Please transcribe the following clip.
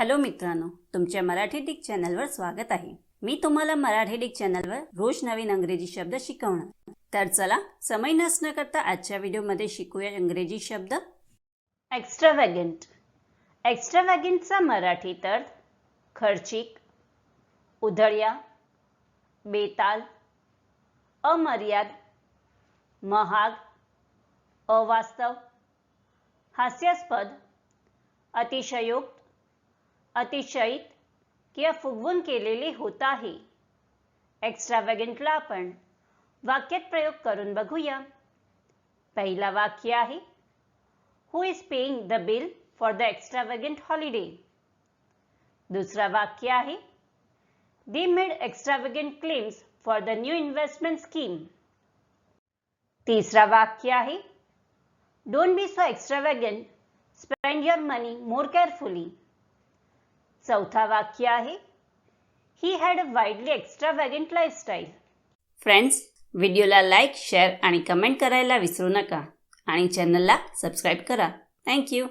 Hello मित्रांनो तुमच्या Marathi Dick चॅनलवर स्वागत आहे. मी तुम्हाला मराठी डिक चॅनलवर रोज नवीन अंग्रेजी शब्द शिकवणार. तर चला समय नसणं करता आजच्या व्हिडिओमध्ये शिकूया इंग्रजी शब्द. एक्स्ट्रावॅगंट एक्स्ट्रावॅगंटचा मराठीत अर्थ खर्चिक उधळ्या बेताल अमर्याद महाग अवास्तव हास्यास्पद अतिशयोक्त अतिशयित किंवा फुगवून केलेले होत आहे. एक्स्ट्रावॅगंटला आपण वाक्यात प्रयोग करून बघूया. पहिला वाक्य आहे who is paying the bill for the extravagant holiday दुसरा वाक्य आहे they made extravagant claims for the new investment scheme तिसरा वाक्य आहे don't be so extravagant spend your money more carefully चौथा वाक्य आहे. He had a widely extravagant lifestyle friends व्हिडिओला लाईक शेअर आणि कमेंट करायला विसरू नका. आणि चॅनलला सबस्क्राईब करा. थँक्यू